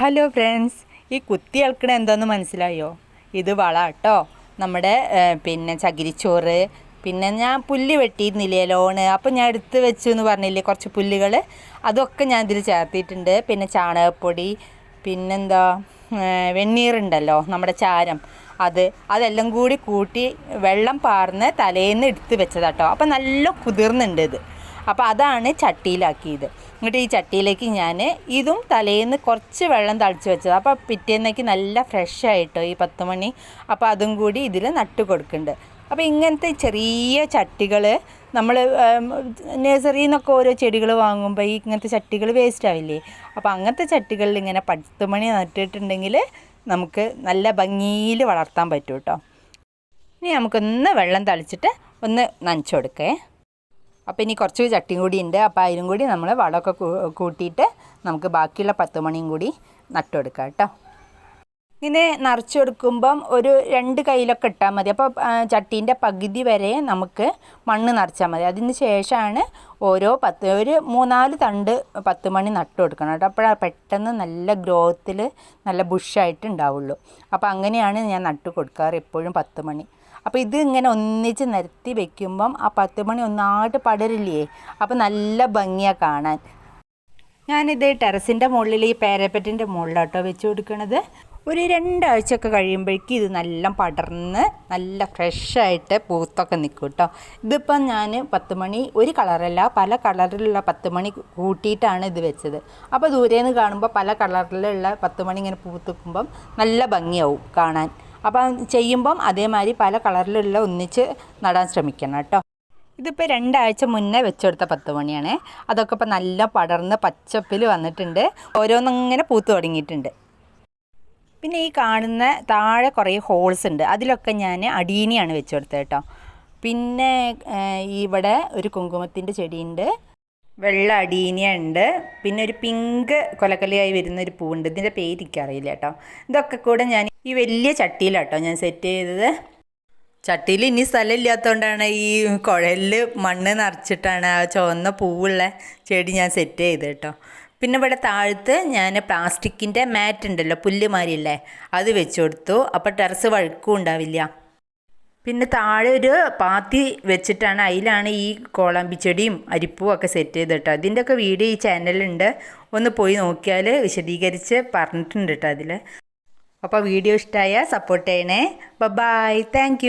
Hello friends ഈ കുത്തി ഇളക്കണ എന്താന്ന് മനസ്സിലായോ? ഇത് വള കേട്ടോ നമ്മുടെ പിന്നെ ചകിരിച്ചോറ് പിന്നെ ഞാൻ പുല്ല് വെട്ടിയിരുന്നില്ലേ ലോണ്? അപ്പം ഞാൻ എടുത്ത് വെച്ചു എന്ന് പറഞ്ഞില്ലേ കുറച്ച് പുല്ലുകൾ അതൊക്കെ ഞാൻ ഇതിൽ ചേർത്തിട്ടുണ്ട് പിന്നെ ചാണകപ്പൊടി പിന്നെന്താ വെണ്ണീറുണ്ടല്ലോ നമ്മുടെ ചാരം. അത് അതെല്ലാം കൂടി കൂട്ടി വെള്ളം പാർന്ന് തലേന്ന് എടുത്ത് വെച്ചതാട്ടോ. അപ്പോൾ നല്ല കുതിർന്നുണ്ട് ഇത്. അപ്പോൾ അതാണ് ചട്ടിയിലാക്കിയത്. എന്നിട്ട് ഈ ചട്ടിയിലേക്ക് ഞാൻ ഇതും തലേന്ന് കുറച്ച് വെള്ളം തളിച്ച് വെച്ചത്. അപ്പോൾ പിറ്റേന്നേക്ക് നല്ല ഫ്രഷ് ആയിട്ടോ ഈ പത്ത് മണി. അപ്പോൾ അതും കൂടി ഇതിൽ നട്ട് കൊടുക്കുന്നുണ്ട്. അപ്പോൾ ഇങ്ങനത്തെ ചെറിയ ചട്ടികൾ നമ്മൾ നഴ്സറിയിൽ നിന്നൊക്കെ ഓരോ ചെടികൾ വാങ്ങുമ്പോൾ ഈ ഇങ്ങനത്തെ ചട്ടികൾ വേസ്റ്റ് ആവില്ലേ? അപ്പോൾ അങ്ങനത്തെ ചട്ടികളിൽ ഇങ്ങനെ പത്ത് മണി നട്ടിട്ടുണ്ടെങ്കിൽ നമുക്ക് നല്ല ഭംഗിയിൽ വളർത്താൻ പറ്റും കേട്ടോ ഇനി നമുക്കൊന്ന് വെള്ളം തളിച്ചിട്ട് ഒന്ന് നനച്ചു കൊടുക്കേ. അപ്പോൾ ഇനി കുറച്ച് ചട്ടിയും കൂടി ഉണ്ട്. അപ്പോൾ അതിനും കൂടി നമ്മൾ വളമൊക്കെ കൂട്ടിയിട്ട് നമുക്ക് ബാക്കിയുള്ള പത്ത് മണിയും കൂടി നട്ടുകൊടുക്കാം കേട്ടോ. ഇങ്ങനെ നിറച്ച് കൊടുക്കുമ്പം ഒരു രണ്ട് കയ്യിലൊക്കെ ഇട്ടാൽ മതി. അപ്പോൾ ചട്ടീന്റെ പകുതി വരെ നമുക്ക് മണ്ണ് നിറച്ചാൽ മതി. അതിന് ശേഷമാണ് ഓരോ പത്ത് ഒരു മൂന്നാൽ തണ്ട് പത്ത് മണി നട്ടു കൊടുക്കണം കേട്ടോ. അപ്പോഴാണ് പെട്ടെന്ന് നല്ല ഗ്രോത്തിൽ നല്ല ബുഷായിട്ട് ഉണ്ടാവുള്ളൂ. അപ്പോൾ അങ്ങനെയാണ് ഞാൻ നട്ട് കൊടുക്കാറ് എപ്പോഴും പത്ത് മണി. അപ്പോൾ ഇത് ഇങ്ങനെ ഒന്നിച്ച് നിരത്തി വെക്കുമ്പം ആ പത്ത് മണി ഒന്നായിട്ട് പടരില്ലേ? അപ്പോൾ നല്ല ഭംഗിയാണ് കാണാൻ. ഞാനിത് ടെറസിന്റെ മുകളിൽ ഈ പേരപ്പറ്റിന്റെ മുകളിലോട്ടോ വെച്ച് കൊടുക്കണത്. ഒരു രണ്ടാഴ്ചയൊക്കെ കഴിയുമ്പോഴേക്കും ഇത് നല്ല പടർന്ന് നല്ല ഫ്രഷായിട്ട് പൂത്തൊക്കെ നിൽക്കും കേട്ടോ ഇതിപ്പം ഞാൻ പത്ത് മണി ഒരു കളറല്ല പല കളറിലുള്ള പത്ത് മണി കൂട്ടിയിട്ടാണ് ഇത് വെച്ചത്. അപ്പോൾ ദൂരേന്ന് കാണുമ്പോൾ പല കളറിലുള്ള പത്ത് മണി ഇങ്ങനെ പൂത്തുക്കുമ്പം നല്ല ഭംഗിയാവും കാണാൻ. അപ്പം ചെയ്യുമ്പം അതേമാതിരി പല കളറിലുള്ള ഒന്നിച്ച് നടാൻ ശ്രമിക്കണം കേട്ടോ. ഇതിപ്പോൾ രണ്ടാഴ്ച മുന്നേ വെച്ചെടുത്ത പത്ത് മണിയാണ്. അതൊക്കെ ഇപ്പോൾ നല്ല പടർന്ന് പച്ചപ്പിൽ വന്നിട്ടുണ്ട്. ഓരോന്നിങ്ങനെ പൂത്ത് തുടങ്ങിയിട്ടുണ്ട്. പിന്നെ ഈ കാണുന്ന താഴെ കുറേ ഹോൾസ് ഉണ്ട്. അതിലൊക്കെ ഞാൻ അടീനിയാണ് വെച്ചെടുത്തത് കേട്ടോ. പിന്നെ ഇവിടെ ഒരു കുങ്കുമത്തിന്റെ ചെടിയുണ്ട്. വെള്ള അടീനിയ ഉണ്ട് പിന്നെ ഒരു പിങ്ക് കൊലക്കലിയായി വരുന്ന ഒരു പൂവുണ്ട്. ഇതിന്റെ പേര് എനിക്കറിയില്ല കേട്ടോ. ഇതൊക്കെ കൂടെ ഞാൻ ഈ വലിയ ചട്ടിയിലാട്ടോ ഞാൻ സെറ്റ് ചെയ്തത്. ചട്ടിയിൽ ഇനി സ്ഥലം ഇല്ലാത്തതുകൊണ്ടാണ് ഈ കുഴലിൽ മണ്ണ് നിറച്ചിട്ടാണ് ആ ചുവന്ന പൂവുള്ള ചെടി ഞാൻ സെറ്റ് ചെയ്ത് കേട്ടോ. പിന്നെ ഇവിടെ താഴത്ത് ഞാൻ പ്ലാസ്റ്റിക്കിന്റെ മാറ്റ് ഉണ്ടല്ലോ പുല്ല് പുല്ലുമാരില്ലേ അത് വെച്ച് കൊടുത്തു. അപ്പോൾ ടെറസ് വഴുക്കും ഉണ്ടാവില്ല. പിന്നെ താഴെ ഒരു പാത്തി വെച്ചിട്ടാണ് അതിലാണ് ഈ കോളാമ്പിച്ചെടിയും അരിപ്പും ഒക്കെ സെറ്റ് ചെയ്ത് കേട്ടോ. അതിന്റെയൊക്കെ വീഡിയോ ഈ ചാനലുണ്ട് ഒന്ന് പോയി നോക്കിയാൽ വിശദീകരിച്ച് പറഞ്ഞിട്ടുണ്ട് കേട്ടോ അതിൽ അപ്പോൾ വീഡിയോ ഇഷ്ടമായ സപ്പോർട്ട് ചെയ്യണേ. Bye thank